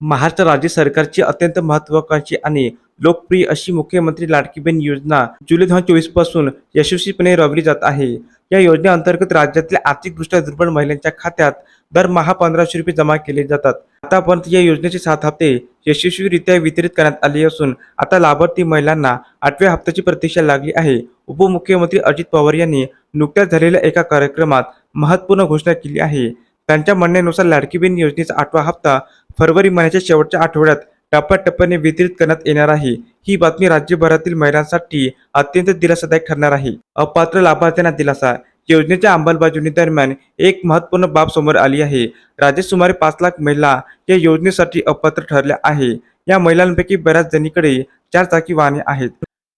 महाराष्ट्र राज्य सरकारची अत्यंत महत्वाकांक्षी आणि लोकप्रिय अशी मुख्यमंत्री लाडकी बहीण योजना जुलै दोन हजार चोवीसपासून यशस्वीपणे राबवली जात आहे. या योजनेअंतर्गत राज्यातल्या आर्थिकदृष्ट्या दुर्बल महिलांच्या खात्यात दरमहा पंधराशे रुपये जमा केले जातात. आतापर्यंत या योजनेचे सात हप्ते यशस्वीरित्या वितरित करण्यात आले असून आता लाभार्थी महिलांना आठव्या हप्त्याची प्रतीक्षा लागली आहे. उपमुख्यमंत्री अजित पवार यांनी नुकत्याच झालेल्या एका कार्यक्रमात महत्त्वपूर्ण घोषणा केली आहे. त्यांच्या म्हणण्यानुसार लाडकी बहीण योजनेचा आठवा हप्ता फरवरी महिन्याच्या शेवटच्या आठवड्यात टप्प्याटप्प्याने वितरित करण्यात येणार आहे. ही बातमी राज्यभरातील महिलांसाठी अत्यंत दिलासादायक ठरणार आहे. अपात्र लाभार्थ्यांना दिलासा. योजनेच्या अंमलबजावणी दरम्यान एक महत्त्वपूर्ण बाब समोर आली आहे. राज्यात सुमारे पाच लाख महिला या योजनेसाठी अपात्र ठरल्या आहे. या महिलांपैकी बऱ्याच जणीकडे चार चाकी वाहने आहेत.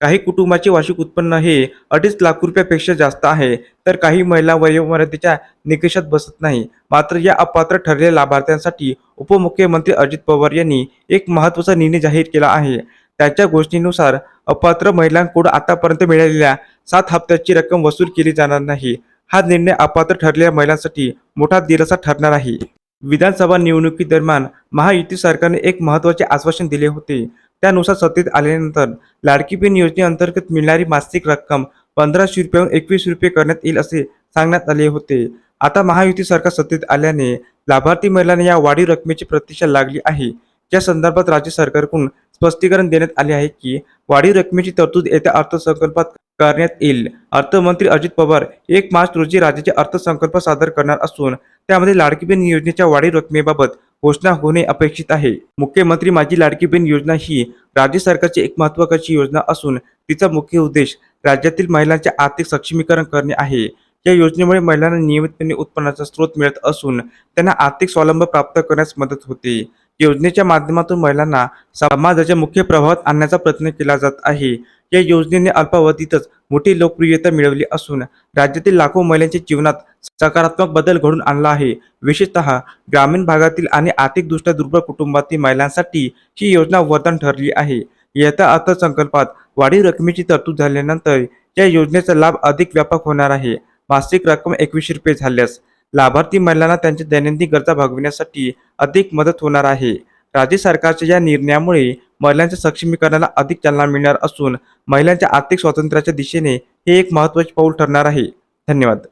काही कुटुंबाचे वार्षिक उत्पन्न हे अडीच लाख रुपयापेक्षा जास्त आहे तर काही महिला वयोमर्यादेच्या निकषात बसत नाही. मात्र या अपात्र ठरलेल्या लाभार्थ्यांसाठी उपमुख्यमंत्री अजित पवार यांनी एक महत्त्वाचा निर्णय जाहीर केला आहे. त्याच्या गोष्टीनुसार अपात्र महिलांकडून आतापर्यंत मिळालेल्या सात हप्त्याची रक्कम वसूल केली जाणार नाही. हा निर्णय अपात्र ठरलेल्या महिलांसाठी मोठा दिलासा ठरणार आहे. विधानसभा निवडणुकीदरम्यान महायुती सरकारने एक महत्त्वाचे आश्वासन दिले होते. त्यानुसार सत्तेत आल्यानंतर लाडकी बहीण योजनेअंतर्गत मिळणारी मासिक रक्कम पंधराशे रुपयाहून एकवीस रुपये करण्यात येईल असे सांगण्यात आले होते. आता महायुती सरकार सत्तेत आल्याने लाभार्थी महिलांना या वाढीव रकमेची प्रतीक्षा लागली आहे. या संदर्भात राज्य सरकारकडून स्पष्टीकरण देण्यात आले आहे की वाढीव रकमेची तरतूद येत्या अर्थसंकल्पात करण्यात येईल. अर्थमंत्री अजित पवार एक मार्च रोजी राज्याचे अर्थसंकल्प सादर करणार असून त्यामध्ये लाडकी बहीण योजनेच्या वाढीव रकमेबाबत घोषणा होणे अपेक्षित आहे. मुख्यमंत्री माझी लाडकी बहीण योजना ही राज्य सरकारची एक महत्वाकांक्षी योजना असून तिचा मुख्य उद्देश राज्यातील महिलांचे आर्थिक सक्षमीकरण करणे आहे. या योजनेमुळे महिलांना नियमितपणे उत्पन्नाचा स्रोत मिळत असून त्यांना आर्थिक स्वावलंब प्राप्त करण्यास मदत होते. योजनेच्या माध्यमातून महिलांना समाजाच्या मुख्य प्रवाहात आणण्याचा प्रयत्न केला जात आहे. या योजनेने अल्पावधीतच मोठी लोकप्रियता मिळवली असून राज्यातील लाखो महिलांच्या जीवनात सकारात्मक बदल घडून आणला आहे. विशेषतः ग्रामीण भागातील आणि आर्थिकदृष्ट्या दुर्बल कुटुंबातील महिलांसाठी ही योजना वरदान ठरली आहे. येत्या अर्थसंकल्पात वाढीव रकमेची तरतूद झाल्यानंतर या योजनेचा लाभ अधिक व्यापक होणार आहे. मासिक रक्कम एकवीसशे रुपये झाल्यास लाभार्थी महिलांना त्यांच्या दैनंदिन गरजा भागविण्यासाठी अधिक मदत होणार आहे. राज्य सरकारच्या या निर्णयामुळे महिलांच्या सक्षमीकरणाला अधिक चालना मिळणार असून महिलांच्या आर्थिक स्वातंत्र्याच्या दिशेने हे एक महत्त्वाचे पाऊल ठरणार आहे. धन्यवाद.